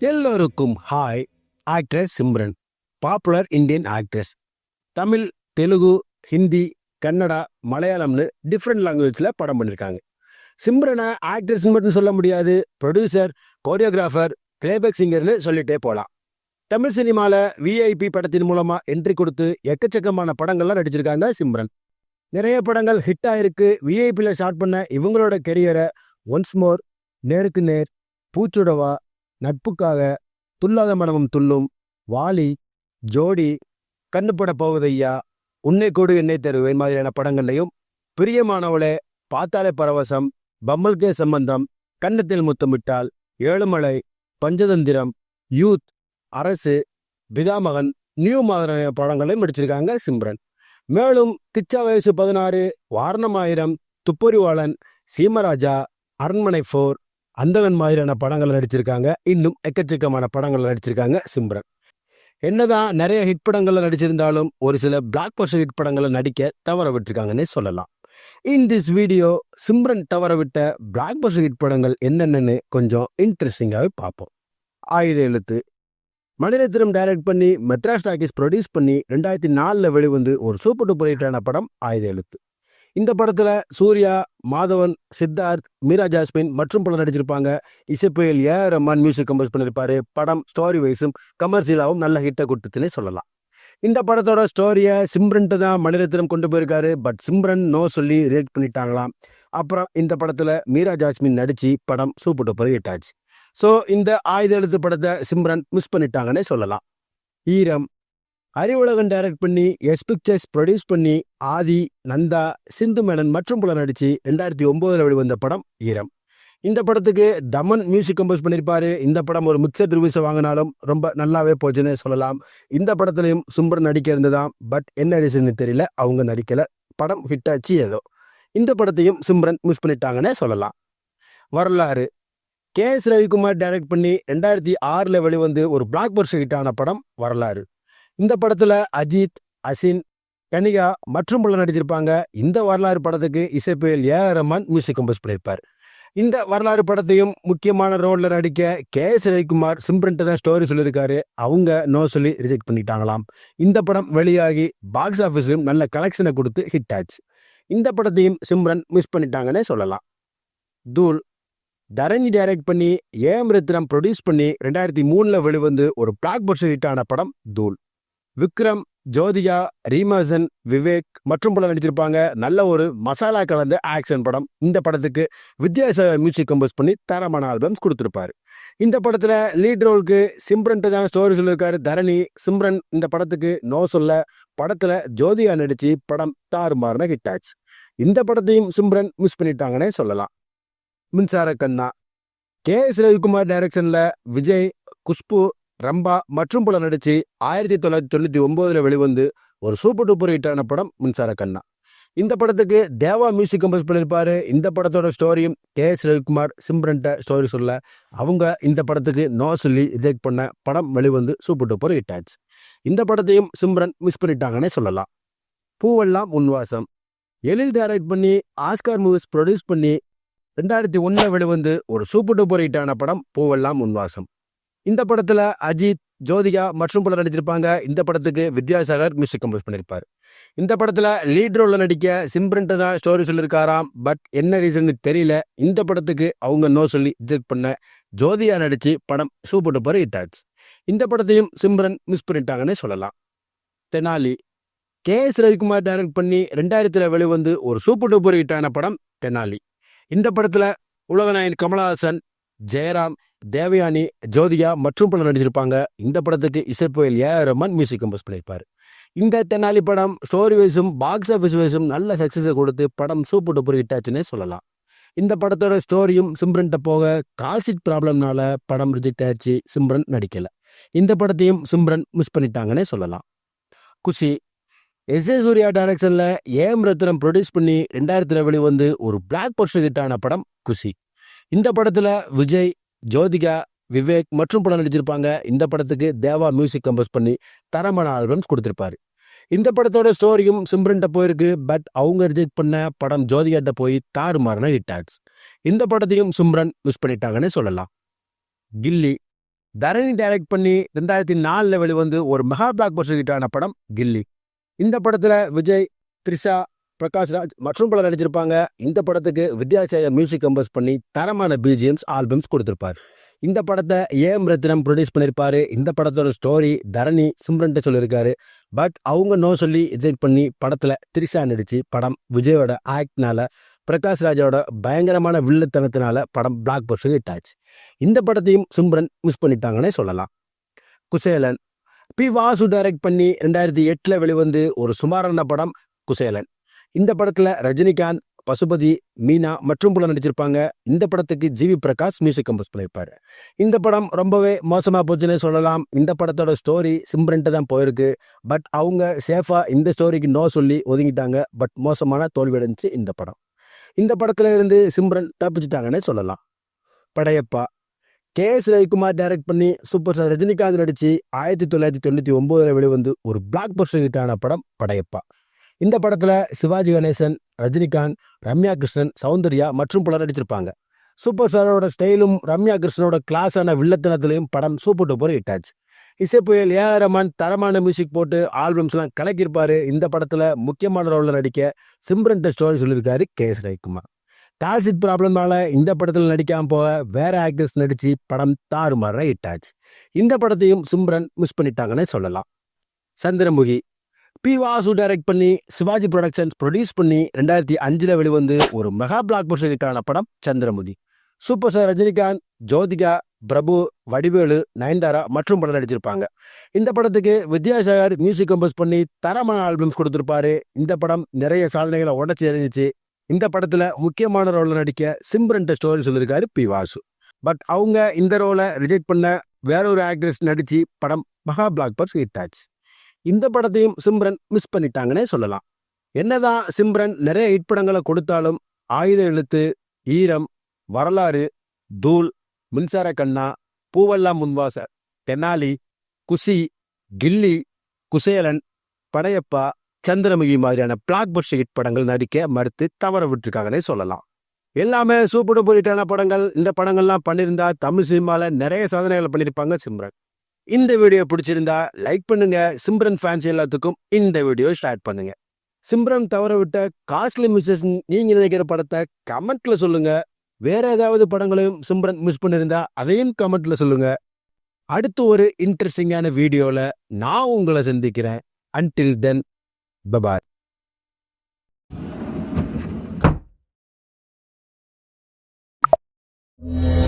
எல்லோருக்கும் hi actress Simran popular Indian actress Tamil Telugu Hindi Kannada மலையாளம்னு different லாங்குவேஜில் படம் பண்ணியிருக்காங்க சிம்ரனை ஆக்ட்ரஸ் மட்டும் சொல்ல முடியாது ப்ரொடியூசர் கோரியோகிராஃபர் பிளேபேக் சிங்கர்னு சொல்லிட்டே போகலாம் தமிழ் சினிமாவில் விஐபி படத்தின் மூலமாக என்ட்ரி கொடுத்து எக்கச்சக்கமான படங்கள்லாம் நடிச்சிருக்காங்க சிம்ரன். நிறைய படங்கள் ஹிட் ஆயிருக்கு. விஐபியில் ஸ்டார்ட் பண்ண இவங்களோட கெரியரை ஒன்ஸ் மோர் நேருக்கு நேர் பூச்சுடவா நட்புக்காக துல்லாத மனமும் துள்ளும். வாலி ஜோடி கண்ணுப்பட போவதையா? உன்னை கூடு என்னை தருவேன் மாதிரியான படங்கள்லையும். பிரியமானவளே பார்த்தாலே பரவசம் பம்மல்கே சம்பந்தம் கன்னத்தில் முத்தமிட்டால் ஏழுமலை பஞ்சதந்திரம் யூத் அரசு பிதாமகன் நியூ மாதிரியான படங்களையும் நடிச்சிருக்காங்க சிம்ரன். மேலும் கிச்சா வயசு பதினாறு வாரணமாயிரம் துப்பறிவாளன் சீமராஜா அரண்மனை ஃபோர் அந்தவன் மாதிரியான படங்கள் நடிச்சிருக்காங்க. இன்னும் எக்கச்சக்கமான படங்கள் நடிச்சிருக்காங்க சிம்ரன். என்னதான் நிறைய ஹிட் படங்களில் நடிச்சிருந்தாலும் ஒரு சில பிளாக் பஸ்டர் ஹிட் படங்களை நடிக்க தவற விட்டுருக்காங்கன்னே சொல்லலாம். இன் திஸ் வீடியோ சிம்ரன் தவற விட்ட பிளாக் பஸ்டர் ஹிட் படங்கள் என்னென்னு கொஞ்சம் இன்ட்ரெஸ்டிங்காகவே பார்ப்போம். ஆயுத எழுத்து. மணிரத்னம் டைரக்ட் பண்ணி மெட்ராஸ் டாக்கிஸ் ப்ரொடியூஸ் பண்ணி ரெண்டாயிரத்தி நாலில் வெளிவந்து ஒரு சூப்பர் டூப்பர் ஹிட்டான படம் ஆயுத எழுத்து. இந்த படத்தில் சூர்யா மாதவன் சித்தார்த் மீரா ஜாஸ்மின் மற்றும் பலர் நடிச்சிருப்பாங்க. இசைப்புயல் A R Rahman music compose பண்ணியிருப்பாரு படம் ஸ்டோரி வைஸும் கமர்ஷியலாகவும் நல்ல ஹிட்டை கொடுத்துச்சுன்னே சொல்லலாம். இந்த படத்தோட ஸ்டோரியை சிம்ரன்ட்டு தான் மணிரத்னம் கொண்டு போயிருக்காரு. பட் சிம்ரன் நோ சொல்லி ரியாக்ட் பண்ணிட்டாங்களாம். அப்புறம் இந்த படத்தில் மீரா ஜாஸ்மின் நடித்து படம் சூப்பர் டூப்பர் ஹிட் ஆச்சு. ஸோ இந்த ஆயுத எழுத்து படத்தை சிம்ரன் மிஸ் பண்ணிட்டாங்கன்னே சொல்லலாம். ஈரம் அறிவுலகன் டைரக்ட் பண்ணி எஸ் பிக்சர்ஸ் ப்ரொடியூஸ் பண்ணி ஆதி நந்தா சிந்து மேனன் மற்றும் பலர் நடித்து ரெண்டாயிரத்தி ஒம்போதில் வெளிவந்த படம் ஈரம். இந்த படத்துக்கு தமன் மியூசிக் கம்போஸ் பண்ணியிருப்பாரு இந்த படம் ஒரு மிக்சட் ரிவ்யூஸை வாங்கினாலும் ரொம்ப நல்லாவே போச்சுன்னு சொல்லலாம். இந்த படத்துலையும் சும்பர் நடிக்க இருந்ததாம். பட் என்ன ரீசன் தெரியல. அவங்க நடிக்கலை. படம் ஹிட் ஆச்சு ஏதோ. இந்த படத்தையும் சிம்ரன் மிஸ் பண்ணிட்டாங்கன்னே சொல்லலாம். வரலாறு. கே எஸ் ரவிக்குமார் டைரக்ட் பண்ணி ரெண்டாயிரத்தி ஆறில் வெளிவந்து ஒரு பிளாக் பர்ஸ் ஹிட்டான படம் வரலாறு. இந்த படத்தில் அஜித் அசின் கனிகா மற்றும் உள்ள நடித்திருப்பாங்க. இந்த வரலாறு படத்துக்கு இசைப்புயல் A R Rahman music compose பண்ணியிருப்பார். இந்த வரலாறு படத்தையும் முக்கியமான ரோலில் நடிக்க கே எஸ் ரவிக்குமார் சிம்ரன்ட்டு தான் ஸ்டோரி சொல்லியிருக்காரு. அவங்க நோ சொல்லி ரிஜெக்ட் பண்ணிட்டாங்களாம். இந்த படம் வெளியாகி பாக்ஸ் ஆஃபீஸ்லையும் நல்ல கலெக்ஷனை கொடுத்து ஹிட் ஆச்சு. இந்த படத்தையும் சிம்ரன் மிஸ் பண்ணிட்டாங்கன்னே சொல்லலாம். தூள் தரணி டைரக்ட் பண்ணி ஏஎம் ரத்னம் ப்ரொடியூஸ் பண்ணி ரெண்டாயிரத்தி மூணில் வெளிவந்து ஒரு பிளாக் பஸ்டர் ஹிட்டான படம் தூள். விக்ரம் ஜோதிகா ரீமாசன் விவேக் மற்றும் பலர் நடிச்சிருப்பாங்க நல்ல ஒரு மசாலா கலந்த ஆக்ஷன் படம். இந்த படத்துக்கு வித்யாசாகர் மியூசிக் கம்போஸ் பண்ணி தரமான ஆல்பம்ஸ் கொடுத்துருப்பாரு. இந்த படத்தில் லீட் ரோலுக்கு சிம்ரன்ட்டு தான் ஸ்டோரி சொல்லியிருக்காரு. தரணி சிம்ரன் இந்த படத்துக்கு நோ சொல்ல படத்தில் ஜோதிகா நடித்து படம் தாறுமாறுன ஹிட் ஆச்சு. இந்த படத்தையும் சிம்ரன் மிஸ் பண்ணிட்டாங்கன்னே சொல்லலாம். மின்சார கண்ணா கே எஸ் ரவிக்குமார் டைரக்ஷனில் விஜய் குஷ்பு ரம்பா மற்றும் பலர் நடிச்சு ஆயிரத்தி தொள்ளாயிரத்தி தொண்ணூற்றி ஒம்போதில் வெளிவந்து ஒரு சூப்பர் டூப்பர் ஹிட்டான படம் மின்சார கண்ணா. இந்த படத்துக்கு தேவா மியூசிக் கம்போஸ் பண்ணியிருப்பார் இந்த படத்தோட ஸ்டோரியும் கே எஸ் ரவிக்குமார் சிம்ரன்ட்ட ஸ்டோரி சொல்ல அவங்க இந்த படத்துக்கு நோ சொல்லி ரிஜெக்ட் பண்ண படம் வெளிவந்து சூப்பர் டூப்பர் ஹிட் ஆச்சு. இந்த படத்தையும் சிம்ரன் மிஸ் பண்ணிட்டாங்கன்னே சொல்லலாம். பூவெல்லாம் உன்வாசம் எழில் டைரக்ட் பண்ணி ஆஸ்கார் மூவிஸ் ப்ரொடியூஸ் பண்ணி ரெண்டாயிரத்தி ஒன்றில் வெளிவந்து ஒரு சூப்பர் டூப்பர் ஹிட்டான படம் பூவெல்லாம் உன்வாசம் இந்த படத்தில் அஜித் ஜோதிகா மற்றும் பலர் நடிச்சிருப்பாங்க இந்த படத்துக்கு வித்யாசாகர் மியூசிக் கம்போஸ் பண்ணியிருப்பார் இந்த படத்தில் லீட் ரோலில் நடிக்க சிம்ரன்ட்டு தான் ஸ்டோரி சொல்லியிருக்காராம் பட் என்ன ரீசன் தெரியல. இந்த படத்துக்கு அவங்க நோ சொல்லி ரிஜெக்ட் பண்ண ஜோதியா நடித்து படம் சூப்பர் டூப்பர் ஹிட் ஆச்சு. இந்த படத்தையும் சிம்ரன் மிஸ் பண்ணிட்டாங்கன்னே சொல்லலாம். Thenali K S Ravikumar direct பண்ணி ரெண்டாயிரத்தில் வெளிவந்து ஒரு சூப்பர் டூப்பர் ஹிட்டான படம் தெனாலி. இந்த படத்தில் உலகநாயன் கமலஹாசன் ஜெயராம் தேவயானி ஜோதிகா மற்றும் பலர் நடிச்சிருப்பாங்க. இந்த படத்துக்கு இசைப்புயல் ஏ. ரமன் மியூசிக் கம்போஸ் பண்ணியிருப்பார். இந்த தென்னாலி படம் ஸ்டோரி வைஸும் பாக்ஸ் ஆஃபீஸ் வைஸும் நல்ல சக்ஸஸை கொடுத்து படம் சூப்பர் டூப்பர் ஹிட்டாச்சுன்னே சொல்லலாம். இந்த படத்தோட ஸ்டோரியும் சிம்ரன்ட்ட போக கால்சிட் ப்ராப்ளம்னால படம் ரிஜெக்ட் ஆயிடுச்சு சிம்ரன் நடிக்கல. இந்த படத்தையும் சிம்ரன் மிஸ் பண்ணிட்டாங்கன்னே சொல்லலாம். குஷி எஸ். ஏ. சூர்யா டைரக்ஷனில் ஏம் ரத்னம் ப்ரொடியூஸ் பண்ணி ரெண்டாயிரத்தில் வெளிவந்து ஒரு பிளாக் போஸ்டர் ஹிட்டான படம் குஷி. இந்த படத்தில் விஜய் ஜோதிகா விவேக் மற்றும் படம் நடிச்சிருப்பாங்க. இந்த படத்துக்கு தேவா மியூசிக் கம்போஸ் பண்ணி தரமான ஆல்பம்ஸ் கொடுத்துருப்பாரு. இந்த படத்தோட ஸ்டோரியும் சிம்ரன்ட்ட போயிருக்கு. பட் அவங்க ரிஜெக்ட் பண்ண படம் ஜோதிகாட்ட போய் தாறுமாறின ஹிட் ஆக்ஸ் இந்த படத்தையும் சிம்ரன் மிஸ் பண்ணிட்டாங்கன்னு சொல்லலாம். கில்லி தரணி டைரக்ட் பண்ணி ரெண்டாயிரத்தி நாலில் வெளிவந்து ஒரு மெகா பிளாக் பஸ்டர் ஹிட்டான படம் கில்லி. இந்த படத்தில் விஜய் த்ரிஷா பிரகாஷ் ராஜ் மற்றும் பலர் நடிச்சிருப்பாங்க. இந்த படத்துக்கு வித்யாசாயர் மியூசிக் கம்போஸ் பண்ணி தரமான பிஜிஎம்ஸ் ஆல்பம்ஸ் கொடுத்துருப்பார். இந்த படத்தை ஏஎம் ரத்னம் ப்ரொடியூஸ் பண்ணியிருப்பாரு இந்த படத்தோட ஸ்டோரி தரணி சிம்ரன்ட்டு சொல்லியிருக்காரு. பட் அவங்க நோ சொல்லி எஜெக்ட் பண்ணி படத்தில் திரிசா நடித்து படம் விஜயோட ஆக்ட்னால பிரகாஷ் ராஜோட பயங்கரமான வில்லத்தனத்தினால படம் பிளாக் பஸ்ட் ஹிட் ஆச்சு. இந்த படத்தையும் சிம்ரன் மிஸ் பண்ணிட்டாங்கன்னே சொல்லலாம். குசேலன். பி வாசு டைரக்ட் பண்ணி ரெண்டாயிரத்தி எட்டில் வெளிவந்து ஒரு சுமாரான படம் குசேலன். இந்த படத்தில் ரஜினிகாந்த் பசுபதி மீனா மற்றும் பல நடிச்சிருப்பாங்க. இந்த படத்துக்கு ஜிவி பிரகாஷ் மியூசிக் கம்போஸ் பண்ணியிருப்பாரு. இந்த படம் ரொம்பவே மோசமாக போச்சுன்னே சொல்லலாம். இந்த படத்தோட ஸ்டோரி சிம்ரன்ட்டு தான் போயிருக்கு. பட் அவங்க சேஃபாக இந்த ஸ்டோரிக்கு நோ சொல்லி ஒதுங்கிட்டாங்க. பட் மோசமான தோல்வி அடைஞ்சிச்சு இந்த படம். இந்த படத்துல இருந்து சிம்ரன் தப்பிச்சிட்டாங்கன்னே சொல்லலாம். Padayappa. K S Ravikumar direct பண்ணி சூப்பர் ஸ்டார் ரஜினிகாந்த் நடித்து ஆயிரத்தி தொள்ளாயிரத்தி தொண்ணூற்றி ஒம்போதில் வெளிவந்து ஒரு பிளாக் பஸ்டர் ஹிட்டான படம் படையப்பா. இந்த படத்தில் சிவாஜி கணேசன் ரஜினிகாந்த் ரம்யா கிருஷ்ணன் சௌந்தர்யா மற்றும் பலர் நடிச்சிருப்பாங்க. சூப்பர் ஸ்டாரோட ஸ்டைலும் ரம்யா கிருஷ்ணனோட கிளாஸான வில்லத்தனத்திலையும் படம் சூப்பர் டூப்பர் ஹிட் ஆச்சு. இசைப்புயல் ஏ ஆர் ரமான் தரமான மியூசிக் போட்டு ஆல்பம்ஸ்லாம் கலக்கியிருப்பார். இந்த படத்தில் முக்கியமான ரோலில் நடிக்க சிம்ரன் ஸ்டோரி சொல்லியிருக்காரு கே எஸ் ரவிக்குமார். டால்சிட் ப்ராப்ளம்னால இந்த படத்தில் நடிக்காமல் போக வேற ஆக்டர்ஸ் நடித்து படம் தாறுமாற ஹிட் ஆச்சு. இந்த படத்தையும் சிம்ரன் மிஸ் பண்ணிட்டாங்கன்னே சொல்லலாம். சந்திரமுகி பி வாசு டைரக்ட் பண்ணி சிவாஜி ப்ரொடக்ஷன்ஸ் ப்ரொடியூஸ் பண்ணி ரெண்டாயிரத்தி அஞ்சில் வெளிவந்து ஒரு மெகா பிளாக் பஸ்டர் படம் சந்திரமுதி. சூப்பர் ஸ்டார் ரஜினிகாந்த் ஜோதிகா பிரபு வடிவேலு நயன்தாரா மற்றும் படம் நடிச்சிருப்பாங்க. இந்த படத்துக்கு வித்யாசாகர் மியூசிக் கம்போஸ் பண்ணி தரமான ஆல்பம்ஸ் கொடுத்துருப்பாரு. இந்த படம் நிறைய சாதனைகளை உடச்சி எறிஞ்சிச்சு. இந்த படத்தில் முக்கியமான ரோலில் நடிக்க சிம்ரன் ஸ்டோரி சொல்லியிருக்காரு பி வாசு. பட் அவங்க இந்த ரோலை ரிஜெக்ட் பண்ண வேற ஒரு ஆக்ட்ரஸ் நடிச்சு படம் மகா பிளாக் பர்ஸ் ஹிட் ஆச்சு. இந்த படத்தையும் சிம்ரன் மிஸ் பண்ணிட்டாங்கன்னே சொல்லலாம். என்னதான் சிம்ரன் நிறைய ஹிட் படங்களை கொடுத்தாலும் ஆயுத எழுத்து ஈரம் வரலாறு தூள் மின்சார கண்ணா பூவெல்லாம் முன்வாச தெனாலி குசி கில்லி குசேலன் படையப்பா சந்திரமுகி மாதிரியான பிளாக் பஸ்டர் ஹிட் படங்கள் நடிக்க மறுத்து தவற விட்டுருக்காங்கன்னே சொல்லலாம். எல்லாமே சூப்பர் டூப்பர் ஹிட்டான படங்கள். இந்த படங்கள்லாம் பண்ணியிருந்தா தமிழ் சினிமாவில் நிறைய சாதனைகள் பண்ணியிருப்பாங்க சிம்ரன். இந்த வீடியோ பிடிச்சிருந்தா லைக் பண்ணுங்க. சிம்ரன் ஃபேன்ஸ் எல்லாத்துக்கும் இந்த வீடியோ ஷேர் பண்ணுங்க. சிம்ரன் தவற விட்ட காஸ்ட்லி மிஸ்ஸஸ் நீங்க நினைக்கிற படத்தை கமெண்ட்ல சொல்லுங்க. வேற ஏதாவது படங்களையும் சிம்ரன் மிஸ் பண்ணியிருந்தா அதையும் கமெண்ட்ல சொல்லுங்க. அடுத்து ஒரு இன்ட்ரெஸ்டிங்கான வீடியோவில் நான் உங்களை சந்திக்கிறேன். Until then bye bye Yeah.